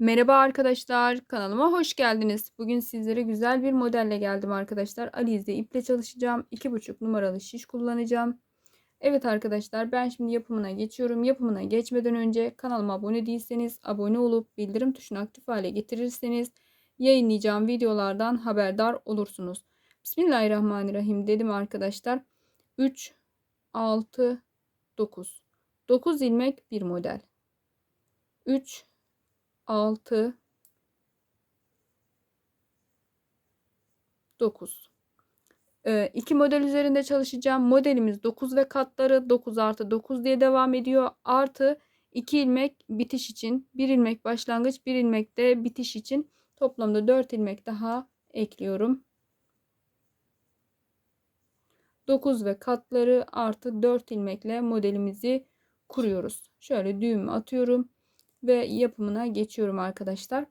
Merhaba arkadaşlar, kanalıma hoş geldiniz. Bugün sizlere güzel bir modelle geldim arkadaşlar. Alize iple çalışacağım. 2,5 numaralı şiş kullanacağım. Evet arkadaşlar ben şimdi yapımına geçiyorum. Yapımına geçmeden önce kanalıma abone değilseniz abone olup bildirim tuşunu aktif hale getirirseniz yayınlayacağım videolardan haberdar olursunuz. Bismillahirrahmanirrahim dedim arkadaşlar. 3, 6, 9. 9 ilmek bir model. 3, 6 9 ee, iki model üzerinde çalışacağım. Modelimiz 9 ve katları 9 artı 9 diye devam ediyor. Artı 2 ilmek bitiş için, 1 ilmek başlangıç, 1 ilmek de bitiş için toplamda 4 ilmek daha ekliyorum. 9 ve katları artı 4 ilmekle modelimizi kuruyoruz. Şöyle düğüm atıyorum ve yapımına geçiyorum arkadaşlar.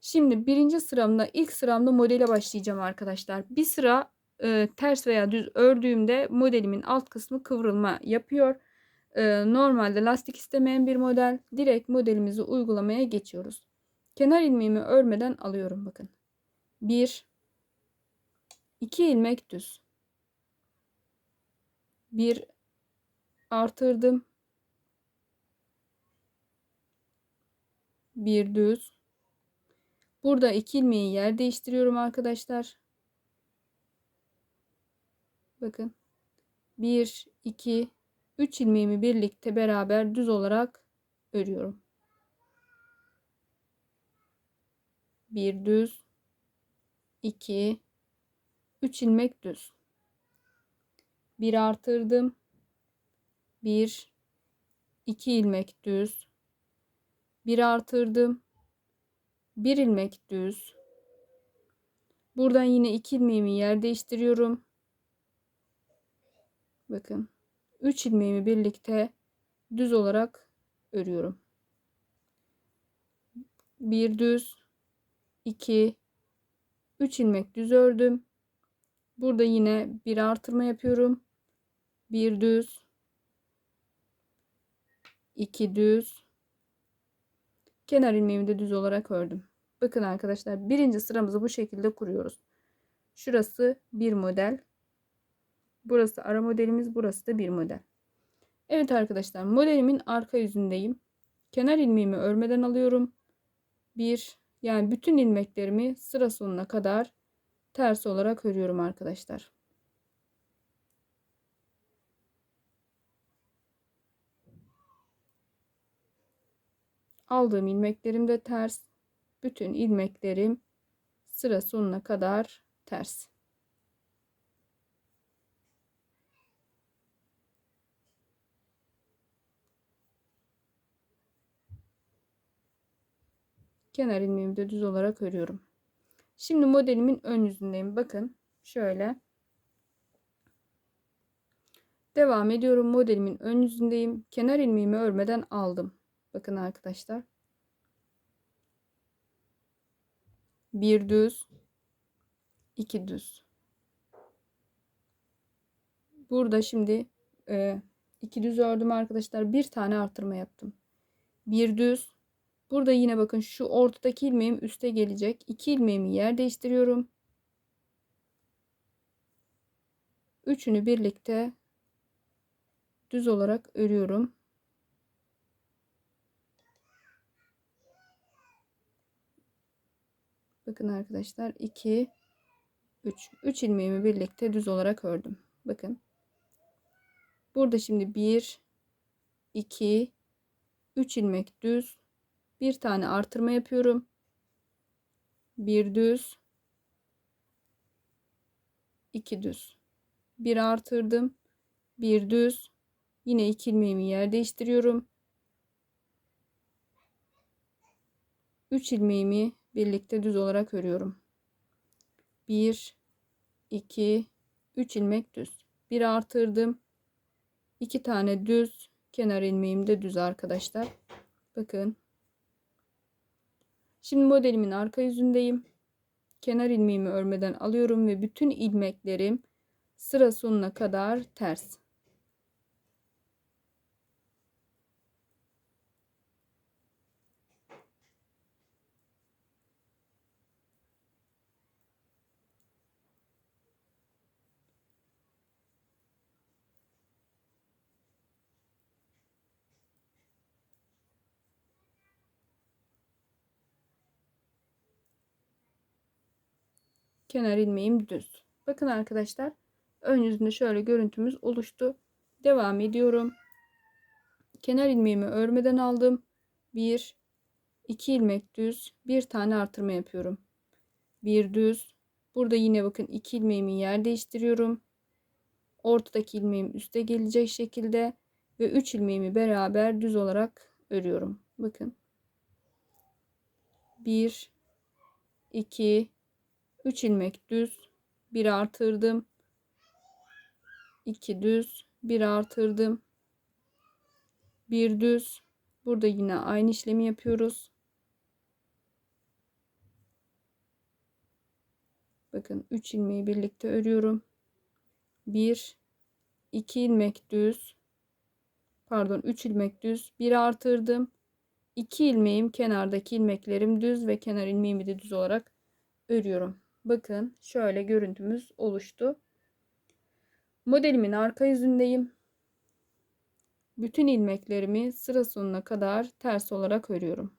Şimdi birinci sıramda ilk sıramda modele başlayacağım arkadaşlar. Bir sıra e, ters veya düz ördüğümde modelimin alt kısmı kıvrılma yapıyor. E, normalde lastik istemeyen bir model. Direkt modelimizi uygulamaya geçiyoruz. Kenar ilmeğimi örmeden alıyorum bakın. 1 2 ilmek düz. 1 artırdım. Bir düz. Burada iki ilmeği yer değiştiriyorum arkadaşlar. Bakın. 1, 2, 3 ilmeğimi birlikte beraber düz olarak örüyorum. Bir düz, 2, 3 ilmek düz. Bir artırdım. 1, 2 ilmek düz bir artırdım. Bir ilmek düz. Buradan yine iki ilmeğimi yer değiştiriyorum. Bakın. 3 ilmeğimi birlikte düz olarak örüyorum. Bir düz, 2 3 ilmek düz ördüm. Burada yine bir artırma yapıyorum. Bir düz, iki düz, Kenar ilmeğimi de düz olarak ördüm. Bakın arkadaşlar birinci sıramızı bu şekilde kuruyoruz. Şurası bir model. Burası ara modelimiz. Burası da bir model. Evet arkadaşlar modelimin arka yüzündeyim. Kenar ilmeğimi örmeden alıyorum. Bir yani bütün ilmeklerimi sıra sonuna kadar ters olarak örüyorum arkadaşlar. Aldığım ilmeklerim de ters. Bütün ilmeklerim sıra sonuna kadar ters. Kenar ilmeğimi de düz olarak örüyorum. Şimdi modelimin ön yüzündeyim. Bakın şöyle. Devam ediyorum. Modelimin ön yüzündeyim. Kenar ilmeğimi örmeden aldım. Bakın arkadaşlar. Bir düz, iki düz. Burada şimdi e, iki düz ördüm arkadaşlar. Bir tane artırma yaptım. Bir düz. Burada yine bakın şu ortadaki ilmeğim üste gelecek. İki ilmeğimi yer değiştiriyorum. Üçünü birlikte düz olarak örüyorum. Bakın arkadaşlar 2 3 3 ilmeğimi birlikte düz olarak ördüm. Bakın. Burada şimdi 1 2 3 ilmek düz. Bir tane artırma yapıyorum. Bir düz. iki düz. Bir artırdım. Bir düz. Yine iki ilmeğimi yer değiştiriyorum. 3 ilmeğimi birlikte düz olarak örüyorum. 1 2 3 ilmek düz. Bir artırdım. 2 tane düz. Kenar ilmeğim de düz arkadaşlar. Bakın. Şimdi modelimin arka yüzündeyim. Kenar ilmeğimi örmeden alıyorum ve bütün ilmeklerim sıra sonuna kadar ters. Kenar ilmeğim düz. Bakın arkadaşlar ön yüzünde şöyle görüntümüz oluştu. Devam ediyorum. Kenar ilmeğimi örmeden aldım. 1 2 ilmek düz, bir tane artırma yapıyorum. Bir düz. Burada yine bakın 2 ilmeğimi yer değiştiriyorum. Ortadaki ilmeğim üste gelecek şekilde ve 3 ilmeğimi beraber düz olarak örüyorum. Bakın. 1 2 3 ilmek düz, bir artırdım. 2 düz, bir artırdım. Bir düz. Burada yine aynı işlemi yapıyoruz. Bakın 3 ilmeği birlikte örüyorum. 1 2 ilmek düz. Pardon 3 ilmek düz. 1 artırdım. 2 ilmeğim kenardaki ilmeklerim düz ve kenar ilmeğimi de düz olarak örüyorum. Bakın şöyle görüntümüz oluştu. Modelimin arka yüzündeyim. Bütün ilmeklerimi sıra sonuna kadar ters olarak örüyorum.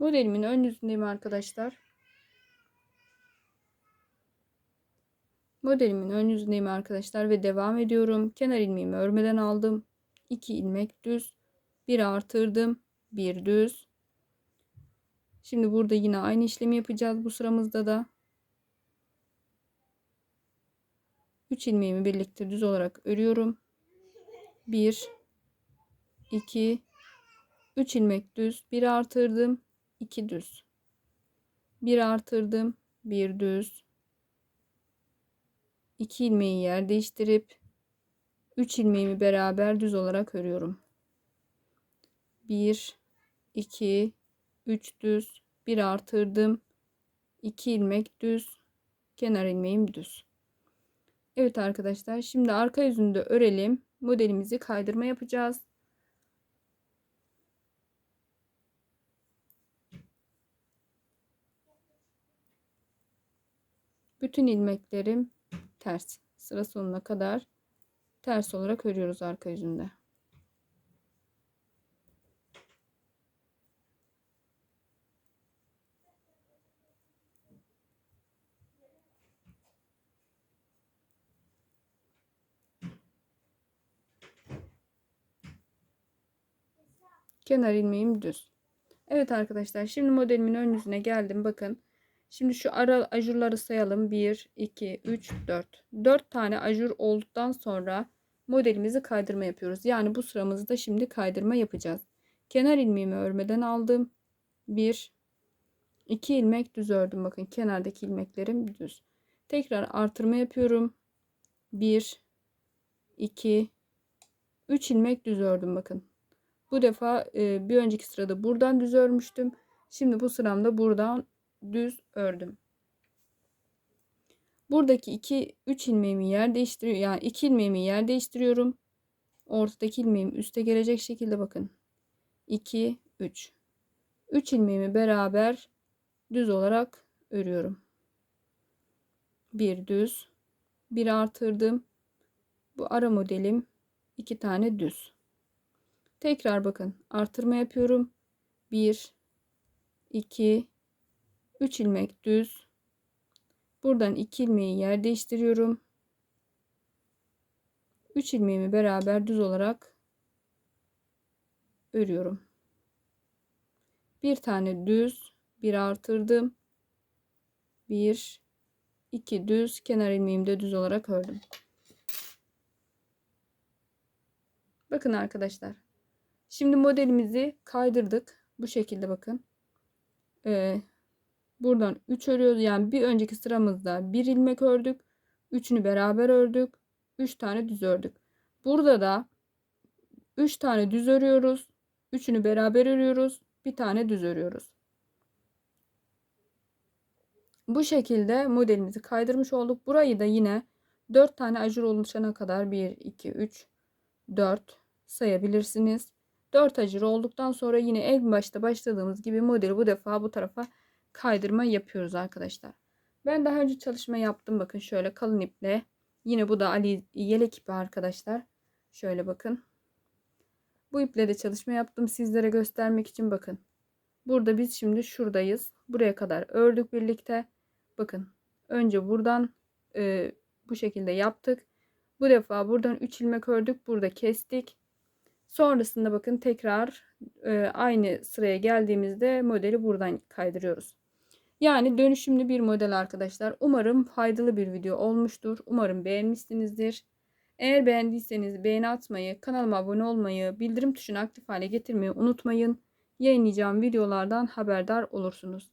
Modelimin ön yüzündeyim arkadaşlar. Modelimin ön yüzündeyim arkadaşlar ve devam ediyorum. Kenar ilmeğimi örmeden aldım. 2 ilmek düz. Bir artırdım. Bir düz. Şimdi burada yine aynı işlemi yapacağız bu sıramızda da. 3 ilmeğimi birlikte düz olarak örüyorum. 1 2 3 ilmek düz, bir artırdım, 2 düz. Bir artırdım, bir düz. 2 ilmeği yer değiştirip 3 ilmeğimi beraber düz olarak örüyorum. 1 2 3 düz, bir artırdım. 2 ilmek düz, kenar ilmeğim düz. Evet arkadaşlar, şimdi arka yüzünde örelim. Modelimizi kaydırma yapacağız. Bütün ilmeklerim ters. Sıra sonuna kadar ters olarak örüyoruz arka yüzünde. Kenar ilmeğim düz. Evet arkadaşlar şimdi modelimin ön yüzüne geldim. Bakın Şimdi şu ara ajurları sayalım. 1, 2, 3, 4. 4 tane ajur olduktan sonra modelimizi kaydırma yapıyoruz. Yani bu sıramızda şimdi kaydırma yapacağız. Kenar ilmeğimi örmeden aldım. 1, 2 ilmek düz ördüm. Bakın kenardaki ilmeklerim düz. Tekrar artırma yapıyorum. 1, 2, 3 ilmek düz ördüm. Bakın. Bu defa e, bir önceki sırada buradan düz örmüştüm. Şimdi bu sıramda buradan düz ördüm. Buradaki 2 3 ilmeğimi yer değiştiriyor. Yani 2 ilmeğimi yer değiştiriyorum. Ortadaki ilmeğim üste gelecek şekilde bakın. 2 3. 3 ilmeğimi beraber düz olarak örüyorum. Bir düz, bir artırdım. Bu ara modelim iki tane düz. Tekrar bakın artırma yapıyorum. 1 2 3 ilmek düz. Buradan 2 ilmeği yer değiştiriyorum. 3 ilmeğimi beraber düz olarak örüyorum. Bir tane düz, bir artırdım. 1 2 düz, kenar ilmeğimi de düz olarak ördüm. Bakın arkadaşlar. Şimdi modelimizi kaydırdık. Bu şekilde bakın. Ee, Buradan 3 örüyoruz. Yani bir önceki sıramızda bir ilmek ördük. Üçünü beraber ördük. 3 tane düz ördük. Burada da 3 tane düz örüyoruz. Üçünü beraber örüyoruz. Bir tane düz örüyoruz. Bu şekilde modelimizi kaydırmış olduk. Burayı da yine 4 tane ajur oluşana kadar 1, 2, 3, 4 sayabilirsiniz. 4 ajur olduktan sonra yine en başta başladığımız gibi modeli bu defa bu tarafa kaydırma yapıyoruz arkadaşlar. Ben daha önce çalışma yaptım. Bakın şöyle kalın iple. Yine bu da Ali yelek ipi arkadaşlar. Şöyle bakın. Bu iple de çalışma yaptım sizlere göstermek için bakın. Burada biz şimdi şuradayız. Buraya kadar ördük birlikte. Bakın önce buradan e, bu şekilde yaptık. Bu defa buradan 3 ilmek ördük. Burada kestik. Sonrasında bakın tekrar e, aynı sıraya geldiğimizde modeli buradan kaydırıyoruz. Yani dönüşümlü bir model arkadaşlar. Umarım faydalı bir video olmuştur. Umarım beğenmişsinizdir. Eğer beğendiyseniz beğeni atmayı, kanalıma abone olmayı, bildirim tuşunu aktif hale getirmeyi unutmayın. Yayınlayacağım videolardan haberdar olursunuz.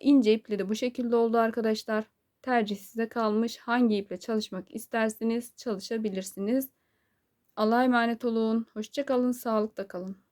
İnce iple de bu şekilde oldu arkadaşlar. Tercih size kalmış. Hangi iple çalışmak isterseniz çalışabilirsiniz. Allah'a emanet olun. Hoşçakalın. Sağlıkta kalın.